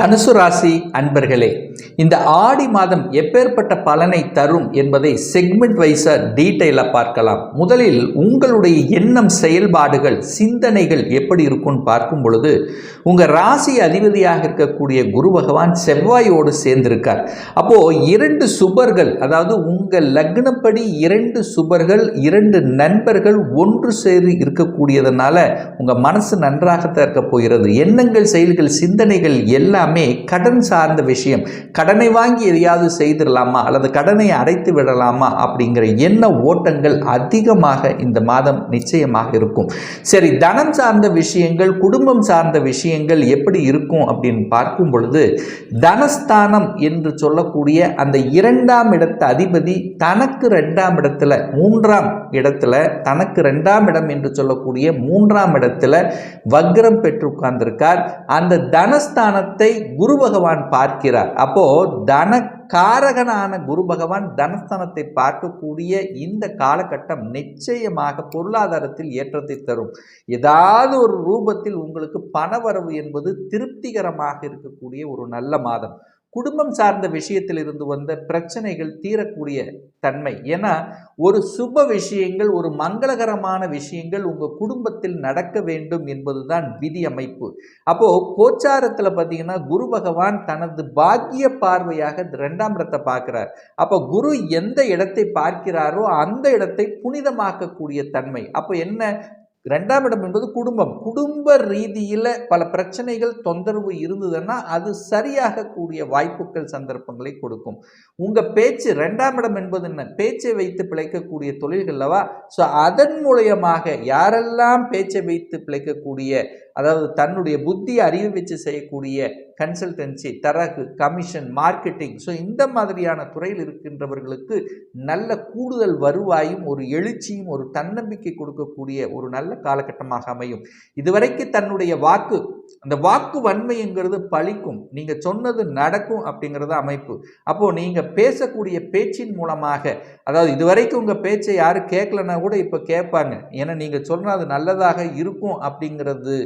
தனுசு ராசி அன்பர்களே இந்த ஆடி மாதம் எப்பேற்பட்ட பலனை தரும் என்பதை செக்மெண்ட் வைஸா டீட்டெயிலாக பார்க்கலாம். முதலில் உங்களுடைய எண்ணம் செயல்பாடுகள் சிந்தனைகள் எப்படி இருக்கும்னு பார்க்கும் பொழுது உங்கள் ராசி அதிபதியாக இருக்கக்கூடிய குரு பகவான் செவ்வாயோடு சேர்ந்திருக்கார். அப்போது இரண்டு சுபர்கள் அதாவது உங்கள் லக்னப்படி இரண்டு சுபர்கள் இரண்டு நண்பர்கள் ஒன்று சேர்ந்து இருக்கக்கூடியதனால உங்கள் மனசு நன்றாகத்தான் இருக்க போகிறது. எண்ணங்கள் செயல்கள் சிந்தனைகள் எல்லாம் கடன் சார்ந்த விஷயம். கடனை வாங்கி எதையாவது செய்திடலாமா? அல்லது கடனை அடைத்து விடலாமா? அப்படிங்கிற எண்ண ஓட்டங்கள் அதிகமாக இந்த மாதம் நிச்சயமாக இருக்கும். சரி தனம் சார்ந்த விஷயங்கள் குடும்பம் சார்ந்த விஷயங்கள் எப்படி இருக்கும் அப்படின்னு பார்க்கும் பொழுது தனஸ்தானம் என்று சொல்லக்கூடிய அந்த இரண்டாம் இடத்து அதிபதி தனக்கு ரெண்டாம் இடத்துல மூன்றாம் இடத்துல தனக்கு ரெண்டாம் இடம் என்று சொல்லக்கூடிய மூன்றாம் இடத்துல வக்ரம் பெற்று உட்கார்ந்திருக்கார். அந்த தனஸ்தானத்தை குரு பகவான் பார்க்கிறார். அப்போ தன காரகனான குரு பகவான் தனஸ்தானத்தை பார்க்கக்கூடிய இந்த காலகட்டம் நிச்சயமாக பொருளாதாரத்தில் ஏற்றத்தை தரும். ஏதாவது ஒரு ரூபத்தில் உங்களுக்கு பணவரவு என்பது திருப்திகரமாக இருக்கக்கூடிய ஒரு நல்ல மாதம். குடும்பம் சார்ந்த விஷயத்திலிருந்து வந்த பிரச்சனைகள் தீரக்கூடிய தன்மை. ஏன்னா ஒரு சுப விஷயங்கள் ஒரு மங்களகரமான விஷயங்கள் உங்கள் குடும்பத்தில் நடக்க வேண்டும் என்பதுதான் விதி அமைப்பு அப்போது கோச்சாரத்தில் பார்த்தீங்கன்னா குரு பகவான் தனது பாக்கிய பார்வையாக ரெண்டாம் இடத்தை பார்க்குறார். அப்போ குரு எந்த இடத்தை பார்க்கிறாரோ அந்த இடத்தை புனிதமாக்கக்கூடிய தன்மை. அப்போ என்ன ரெண்டாம் இடம் என்பது குடும்பம். குடும்ப ரீதியில் பல பிரச்சனைகள் தொந்தரவு இருந்ததுன்னா அது சரியாகக்கூடிய வாய்ப்புகள் சந்தர்ப்பங்களை கொடுக்கும். உங்கள் பேச்சு ரெண்டாம் இடம் என்பது என்ன? பேச்சை வைத்து பிழைக்கக்கூடிய தொழில்கள் அல்லவா? ஸோ அதன் மூலயமாக யாரெல்லாம் பேச்சை வைத்து பிழைக்கக்கூடிய அதாவது தன்னுடைய புத்தியை அறிவு வச்சு செய்யக்கூடிய கன்சல்டன்சி தரகு கமிஷன் மார்க்கெட்டிங் ஸோ இந்த மாதிரியான துறையில் இருக்கின்றவர்களுக்கு நல்ல கூடுதல் வருவாயும் ஒரு எழுச்சியும் ஒரு தன்னம்பிக்கை கொடுக்கக்கூடிய ஒரு நல்ல காலகட்டமாக அமையும். இதுவரைக்கு தன்னுடைய வாக்கு அந்த வாக்கு வன்மைங்கிறது பழிக்கும். நீங்கள் சொன்னது நடக்கும் அப்படிங்கிறது அமைப்பு. அப்போது நீங்கள் பேசக்கூடிய பேச்சின் மூலமாக அதாவது இதுவரைக்கும் உங்கள் பேச்சை யாரும் கேட்கலன்னா கூட இப்போ கேட்பாங்க. ஏன்னா நீங்கள் சொன்னால் அது நல்லதாக இருக்கும் அப்படிங்கிறது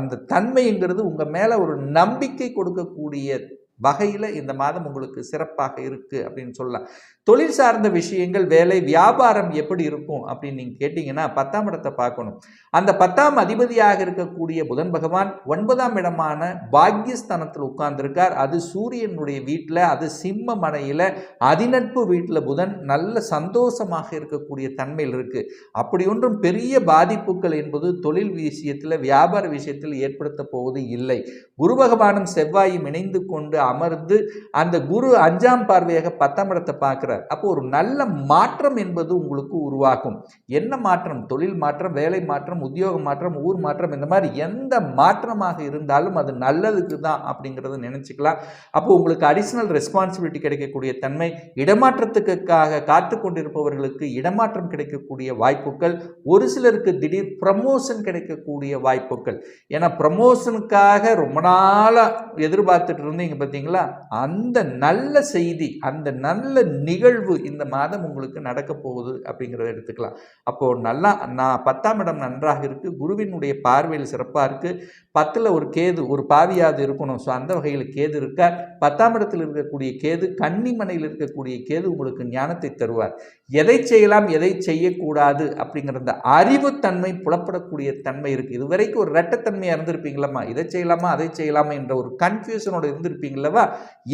அந்த தன்மைங்கிறது உங்கள் மேலே ஒரு நம்பிக்கை கொடுக்கக்கூடிய வகையில் இந்த மாதம் உங்களுக்கு சிறப்பாக இருக்குது அப்படின்னு சொல்லலாம். தொழில் சார்ந்த விஷயங்கள் வேலை வியாபாரம் எப்படி இருக்கும் அப்படின்னு நீங்கள் கேட்டிங்கன்னா பத்தாம் இடத்தை பார்க்கணும். அந்த பத்தாம் அதிபதியாக இருக்கக்கூடிய புதன் பகவான் ஒன்பதாம் இடமான பாக்யஸ்தானத்தில் உட்கார்ந்துருக்கார். அது சூரியனுடைய வீட்டில் அது சிம்ம மனையில் அதிநட்பு வீட்டில் புதன் நல்ல சந்தோஷமாக இருக்கக்கூடிய தன்மையில் இருக்குது அப்படி ஒன்றும் பெரிய பாதிப்புகள் என்பது தொழில் விஷயத்தில் வியாபார விஷயத்தில் ஏற்படுத்த போவது இல்லை. குரு பகவானும் செவ்வாயும் இணைந்து கொண்டு அமர்ந்து அந்த குரு அஞ்சாம் பார்வையாக பத்தாம் இடத்தை பார்க்குறார் அப்போ ஒரு நல்ல மாற்றம் என்பது உங்களுக்கு உருவாகும். என்ன மாற்றம்? தொழில் மாற்றம் வேலை மாற்றம் உத்தியோக மாற்றம் ஊர் மாற்றம் இந்த மாதிரி எந்த மாற்றமாக இருந்தாலும் அது நல்லதுக்கு தான் அப்படிங்கிறத நினச்சிக்கலாம். அப்போ உங்களுக்கு அடிஷ்னல் ரெஸ்பான்சிபிலிட்டி கிடைக்கக்கூடிய தன்மை இடமாற்றத்துக்காக காத்து கொண்டிருப்பவர்களுக்கு இடமாற்றம் கிடைக்கக்கூடிய வாய்ப்புகள் ஒரு சிலருக்கு திடீர் ப்ரமோஷன் கிடைக்கக்கூடிய வாய்ப்புகள். ஏன்னா ப்ரமோஷனுக்காக ரொம்ப நாளாக எதிர்பார்த்துட்டு இருந்தீங்க பார்த்தீங்களா அந்த நல்ல செய்தி அந்த நல்ல நிகழ்வு நிகழ்வு இந்த மாதம் உங்களுக்கு நடக்க போகுது அப்படிங்கிறத எடுத்துக்கலாம். அப்போது நல்லா நான் பத்தாம் இடம் நன்றாக இருக்குது குருவினுடைய பார்வையில் சிறப்பாக இருக்குது பத்தில் ஒரு கேது ஒரு பாவியாவது இருக்கணும். ஸோ அந்த வகையில் கேது இருக்கார் பத்தாம் இடத்தில் இருக்கக்கூடிய கேது கன்னிமனையில் இருக்கக்கூடிய கேது உங்களுக்கு ஞானத்தை தருவார். எதை செய்யலாம் எதை செய்யக்கூடாது அப்படிங்கிற அந்த அறிவுத்தன்மை புலப்படக்கூடிய தன்மை இருக்குது இது வரைக்கும் ஒரு ரெட்டத்தன்மையாக இருந்திருப்பீங்களம்மா. இதை செய்யலாமா அதை செய்யலாமா என்ற ஒரு கன்ஃபியூஷனோட இருந்திருப்பீங்களவா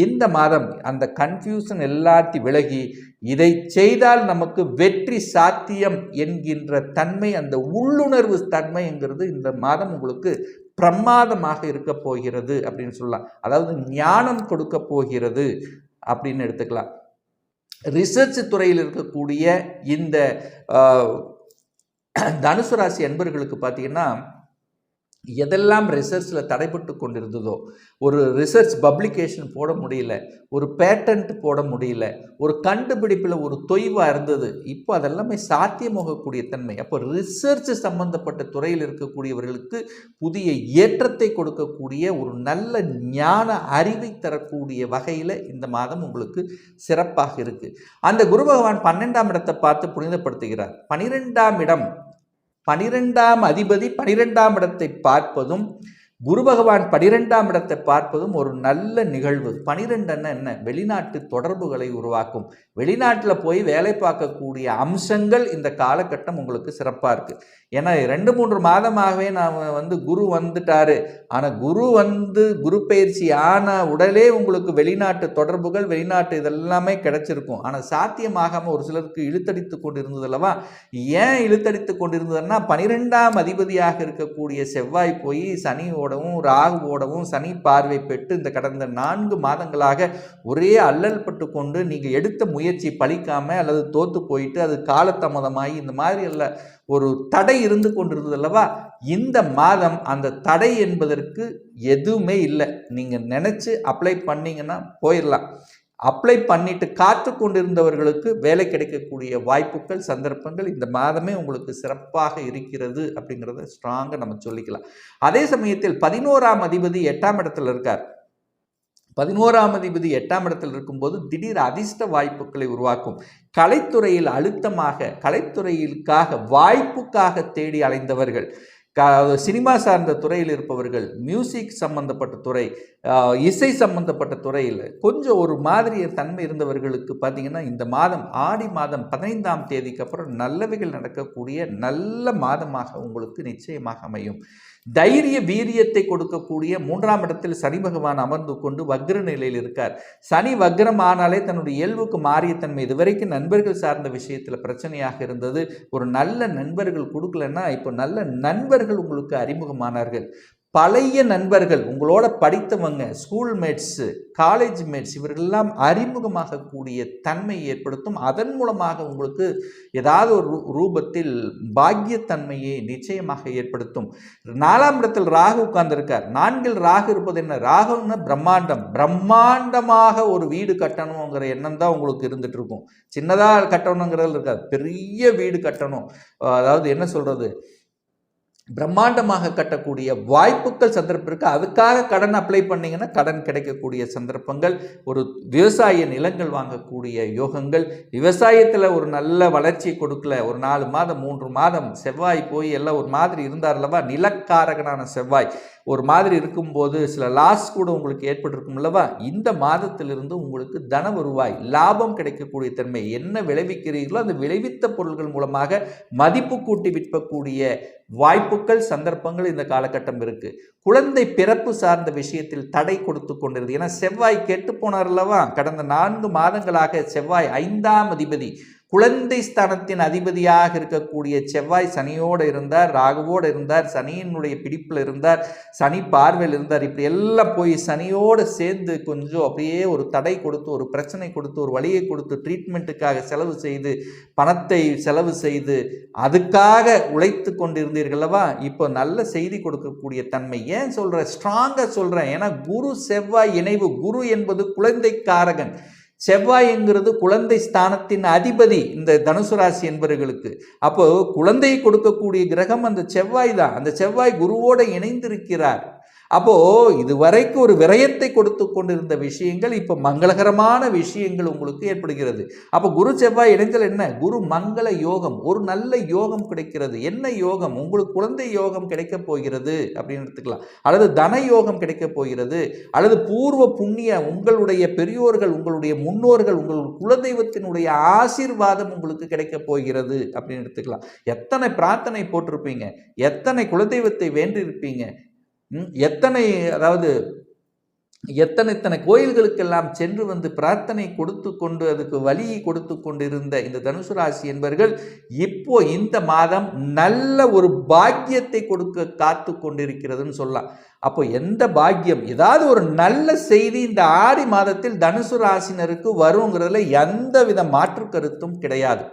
இந்த மாதம் அந்த கன்ஃபியூஷன் எல்லாத்தையும் விலகி இதை செய்தால் நமக்கு வெற்றி சாத்தியம் என்கின்ற தன்மை அந்த உள்ளுணர்வு தன்மைங்கிறது இந்த மாதம் உங்களுக்கு பிரமாதமாக இருக்க போகிறது அப்படின்னு சொல்லலாம். அதாவது ஞானம் கொடுக்க போகிறது அப்படின்னு எடுத்துக்கலாம். ரிசர்ச் துறையில் இருக்கக்கூடிய இந்த தனுசு ராசி அன்பர்களுக்கு பார்த்தீங்கன்னா எதெல்லாம் ரிசர்ச்சில் தடைப்பட்டு கொண்டிருந்ததோ ஒரு ரிசர்ச் பப்ளிகேஷன் போட முடியல ஒரு பேட்டன்ட் போட முடியல ஒரு கண்டுபிடிப்பில் ஒரு தொய்வாக இருந்தது இப்போ அதெல்லாமே சாத்தியமாகக்கூடிய தன்மை. அப்போ ரிசர்ச் சம்பந்தப்பட்ட துறையில் இருக்கக்கூடியவர்களுக்கு புதிய ஏற்றத்தை கொடுக்கக்கூடிய ஒரு நல்ல ஞான அறிவை தரக்கூடிய வகையில் இந்த மாதம் உங்களுக்கு சிறப்பாக இருக்குது அந்த குரு பகவான் பன்னெண்டாம் இடத்தை பார்த்து புனிதப்படுத்துகிறார். பனிரெண்டாம் இடம் பனிரெண்டாம் அதிபதி பனிரெண்டாம் இடத்தை பார்ப்பதும் குரு பகவான் பனிரெண்டாம் இடத்தை பார்ப்பதும் ஒரு நல்ல நிகழ்வு. பனிரெண்டுன்னா என்ன? வெளிநாட்டு தொடர்புகளை உருவாக்கும். வெளிநாட்டில் போய் வேலை பார்க்கக்கூடிய அம்சங்கள் இந்த காலகட்டம் உங்களுக்கு சிறப்பாக இருக்குது ஏன்னா ரெண்டு மூன்று மாதமாகவே நான் வந்து குரு வந்துட்டாரு. ஆனால் குரு வந்து குரு பயிற்சி ஆன உடலே உங்களுக்கு வெளிநாட்டு தொடர்புகள் வெளிநாட்டு இதெல்லாமே கிடைச்சிருக்கும். ஆனால் சாத்தியமாகாமல் ஒரு சிலருக்கு இழுத்தடித்து கொண்டு இருந்தது அல்லவா? ஏன் இழுத்தடித்து கொண்டு இருந்ததுன்னா பனிரெண்டாம் அதிபதியாக இருக்கக்கூடிய செவ்வாய் போய் சனியோடவும் ராகுவோடவும் சனி பார்வை பெற்று இந்த கடந்த நான்கு மாதங்களாக ஒரே அல்லல் பட்டு கொண்டு நீங்கள் எடுத்த முயற்சி பழிக்காமல் அல்லது தோற்று போயிட்டு அது காலதாமதமாகி இந்த மாதிரி அல்ல ஒரு தடை இருந்து கொண்டிருந்தது அல்லவா? இந்த மாதம் அந்த தடை என்பதற்கு எதுவுமே இல்லை. நீங்கள் நினச்சி அப்ளை பண்ணிங்கன்னா போயிடலாம். அப்ளை பண்ணிட்டு காத்து கொண்டிருந்தவர்களுக்கு வேலை கிடைக்கக்கூடிய வாய்ப்புகள் சந்தர்ப்பங்கள் இந்த மாதமே உங்களுக்கு சிறப்பாக இருக்கிறது அப்படிங்கிறத ஸ்ட்ராங்காக நம்ம சொல்லிக்கலாம். அதே சமயத்தில் பதினோராம் அதிபதி எட்டாம் இடத்துல இருக்கார். பதினோராம் அதிபதி எட்டாம் இடத்தில் இருக்கும்போது திடீர் அதிர்ஷ்ட வாய்ப்புகளை உருவாக்கும். கலைத்துறையில் அழுத்தமாக கலைத்துறையிற்காக வாய்ப்புக்காக தேடி அலைந்தவர்கள். சினிமா சார்ந்த துறையில் இருப்பவர்கள் மியூசிக் சம்பந்தப்பட்ட துறை இசை சம்பந்தப்பட்ட துறையில் கொஞ்சம் ஒரு மாதிரி தன்மை இருந்தவர்களுக்கு பார்த்தீங்கன்னா இந்த மாதம் ஆடி மாதம் பதினைந்தாம் தேதிக்கு அப்புறம் நல்லவைகள் நடக்கக்கூடிய நல்ல மாதமாக உங்களுக்கு நிச்சயமாக அமையும். தைரிய வீரியத்தை கொடுக்கக்கூடிய மூன்றாம் இடத்தில் சனி பகவான் அமர்ந்து கொண்டு வக்ர நிலையில் இருக்கார். சனி வக்ரம் ஆனாலே தன்னுடைய இயல்புக்கு மாறிய தன்மை. இதுவரைக்கும் நண்பர்கள் சார்ந்த விஷயத்தில் பிரச்சனையாக இருந்தது. ஒரு நல்ல நண்பர்கள் கொடுக்கலன்னா இப்போ நல்ல நண்பர்கள் உங்களுக்கு அறிமுகமானார்கள். பழைய நண்பர்கள் உங்களோட படித்தவங்க ஸ்கூல் மேட்ஸு காலேஜ் மேட்ஸ் இவர்களெல்லாம் அறிமுகமாகக்கூடிய தன்மை ஏற்படுத்தும். அதன் மூலமாக உங்களுக்கு ஏதாவது ஒரு ரூபத்தில் பாக்கியத்தன்மையை நிச்சயமாக ஏற்படுத்தும். நாலாம் இடத்தில் ராகு உட்கார்ந்துருக்கார். நான்கில் ராகு இருப்பது என்ன? ராகுன்னா பிரம்மாண்டம். பிரம்மாண்டமாக ஒரு வீடு கட்டணுங்கிற எண்ணம் தான் உங்களுக்கு இருந்துட்டு இருக்கும். சின்னதாக கட்டணுங்கிறது இருக்காது. பெரிய வீடு கட்டணும். அதாவது என்ன சொல்கிறது பிரம்மாண்டமாக கட்டக்கூடிய வாய்ப்புகள் சந்தர்ப்பம் இருக்குது அதுக்காக கடன் அப்ளை பண்ணிங்கன்னா கடன் கிடைக்கக்கூடிய சந்தர்ப்பங்கள் ஒரு விவசாய நிலங்கள் வாங்கக்கூடிய யோகங்கள் விவசாயத்தில் ஒரு நல்ல வளர்ச்சி கொடுக்கல ஒரு நாலு மாதம் மூன்று மாதம் செவ்வாய் போய் எல்லாம் ஒரு மாதிரி இருந்தார் அல்லவா? நிலக்காரகனான செவ்வாய். ஒரு மாதிரி இருக்கும்போது சில லாஸ் கூட உங்களுக்கு ஏற்பட்டிருக்கும் அல்லவா? இந்த மாதத்திலிருந்து உங்களுக்கு தன வருவாய் லாபம் கிடைக்கக்கூடிய தன்மை. என்ன விளைவிக்கிறீர்களோ அந்த விளைவித்த பொருள்கள் மூலமாக மதிப்பு கூட்டி விற்கக்கூடிய வாய்ப்புகள் சந்தர்ப்பங்கள் இந்த காலகட்டம் இருக்கு. குழந்தை பிறப்பு சார்ந்த விஷயத்தில் தடை கொடுத்து கொண்டிருது ஏன்னா செவ்வாய் கெட்டு போனார் அல்லவா? கடந்த நான்கு மாதங்களாக செவ்வாய் ஐந்தாம் அதிபதி குழந்தை ஸ்தானத்தின் அதிபதியாக இருக்கக்கூடிய செவ்வாய் சனியோடு இருந்தார் ராகுவோடு இருந்தார் சனியினுடைய பிடிப்பில் இருந்தார் சனி பார்வையில் இருந்தார். இப்படி எல்லாம் போய் சனியோடு சேர்ந்து கொஞ்சம் அப்படியே ஒரு தடை கொடுத்து ஒரு பிரச்சனை கொடுத்து ஒரு வழியை கொடுத்து ட்ரீட்மெண்ட்டுக்காக செலவு செய்து பணத்தை செலவு செய்து அதுக்காக உழைத்து கொண்டிருந்தீர்களவா இப்போ நல்ல செய்தி கொடுக்கக்கூடிய தன்மை. ஏன் சொல்கிறேன் ஸ்ட்ராங்காக சொல்கிறேன் ஏன்னா குரு செவ்வாய் இணைவு குரு என்பது குழந்தைக்காரகன். செவ்வாய்ங்கிறது குழந்தை ஸ்தானத்தின் அதிபதி இந்த தனுசு ராசி என்பவர்களுக்கு அப்போ குழந்தையை கொடுக்கக்கூடிய கிரகம் அந்த செவ்வாய் தான். அந்த செவ்வாய் குருவோடு இணைந்திருக்கிறார். அப்போது இதுவரைக்கும் ஒரு விரயத்தை கொடுத்து கொண்டிருந்த விஷயங்கள் இப்போ மங்களகரமான விஷயங்கள் உங்களுக்கு ஏற்படுகிறது. அப்போ குரு செவ்வாய் இணைஞ்சல் என்ன? குரு மங்கள யோகம். ஒரு நல்ல யோகம் கிடைக்கிறது. என்ன யோகம்? உங்களுக்கு குழந்தை யோகம் கிடைக்கப் போகிறது அப்படின்னு எடுத்துக்கலாம். அல்லது தன யோகம் கிடைக்கப் போகிறது. அல்லது பூர்வ புண்ணிய உங்களுடைய பெரியோர்கள் உங்களுடைய முன்னோர்கள் உங்கள் குலதெய்வத்தினுடைய ஆசீர்வாதம் உங்களுக்கு கிடைக்கப் போகிறது அப்படின்னு எடுத்துக்கலாம். எத்தனை பிரார்த்தனை போட்டிருப்பீங்க? எத்தனை குலதெய்வத்தை வேண்டியிருப்பீங்க? எத்தனை அதாவது எத்தனை இத்தனை கோயில்களுக்கெல்லாம் சென்று வந்து பிரார்த்தனை கொடுத்து கொண்டு அதுக்கு வழியை கொடுத்து கொண்டிருந்த இந்த தனுசு ராசி என்பவர்கள் இப்போ இந்த மாதம் நல்ல ஒரு பாக்கியத்தை கொடுக்க காத்து கொண்டிருக்கிறதுன்னு சொல்லலாம். அப்போ எந்த பாக்கியம்? ஏதாவது ஒரு நல்ல செய்தி இந்த ஆடி மாதத்தில் தனுசு ராசினருக்கு வருங்கிறதுல எந்த வித மாற்று கருத்தும் கிடையாது.